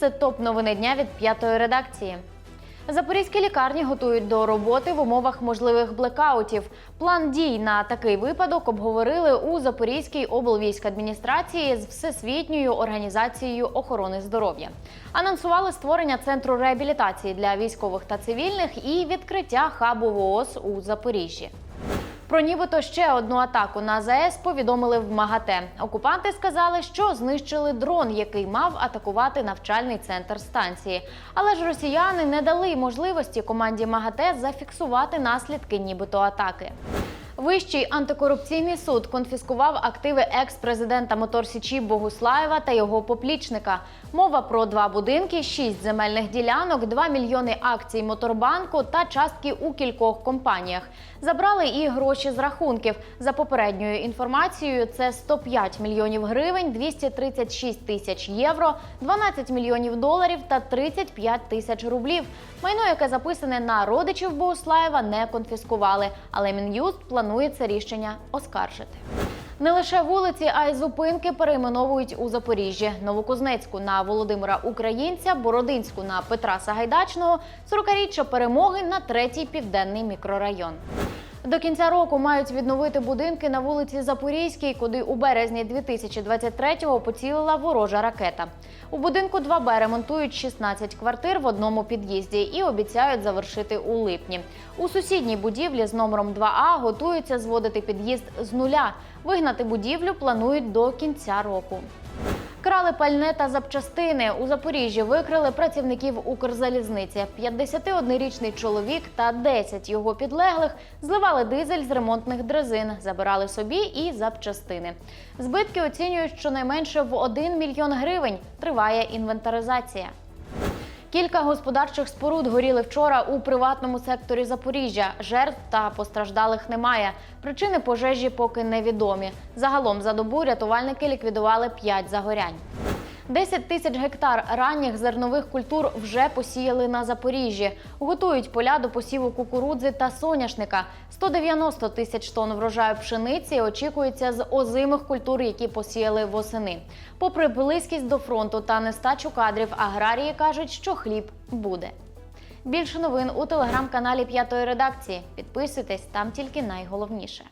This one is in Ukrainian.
це топ новини дня від п'ятої редакції. Запорізькі лікарні готують до роботи в умовах можливих блекаутів. План дій на такий випадок обговорили у Запорізькій облвійськадміністрації з Всесвітньою організацією охорони здоров'я. Анонсували створення центру реабілітації для військових та цивільних і відкриття хабу ВООЗ у Запоріжжі. Про нібито ще одну атаку на ЗАЕС повідомили в МАГАТЕ. Окупанти сказали, що знищили дрон, який мав атакувати навчальний центр станції. Але ж росіяни не дали можливості команді МАГАТЕ зафіксувати наслідки нібито атаки. Вищий антикорупційний суд конфіскував активи екс-президента Мотор Січі Богуслаєва та його поплічника. Мова про два будинки, шість земельних ділянок, 2 мільйони акцій Моторбанку та частки у кількох компаніях. Забрали і гроші з рахунків. За попередньою інформацією, це 105 мільйонів гривень, 236 тисяч євро, 12 мільйонів доларів та 35 тисяч рублів. Майно, яке записане на родичів Богуслаєва, не конфіскували, але Мін'юст планує це рішення оскаржити. Не лише вулиці, а й зупинки перейменовують у Запоріжжі: Новокузнецьку на Володимира Українця, Бородинську на Петра Сагайдачного, 40-річчя перемоги на третій південний мікрорайон. До кінця року мають відновити будинки на вулиці Запорізькій, куди у березні 2023-го поцілила ворожа ракета. У будинку 2Б ремонтують 16 квартир в одному під'їзді і обіцяють завершити у липні. У сусідній будівлі з номером 2А готуються зводити під'їзд з нуля. Вигнати будівлю планують до кінця року. Крали пальне та запчастини. У Запоріжжі викрили працівників Укрзалізниці. 51-річний чоловік та 10 його підлеглих зливали дизель з ремонтних дрезин, забирали собі і запчастини. Збитки оцінюють щонайменше в 1 мільйон гривень. Триває інвентаризація. Кілька господарчих споруд горіли вчора у приватному секторі Запоріжжя. Жертв та постраждалих немає. Причини пожежі поки невідомі. Загалом за добу рятувальники ліквідували 5 загорянь. 10 тисяч гектар ранніх зернових культур вже посіяли на Запоріжжі. Готують поля до посіву кукурудзи та соняшника. 190 тисяч тонн врожаю пшениці очікується з озимих культур, які посіяли восени. Попри близькість до фронту та нестачу кадрів, аграрії кажуть, що хліб буде. Більше новин у телеграм-каналі П'ятої редакції. Підписуйтесь там тільки найголовніше.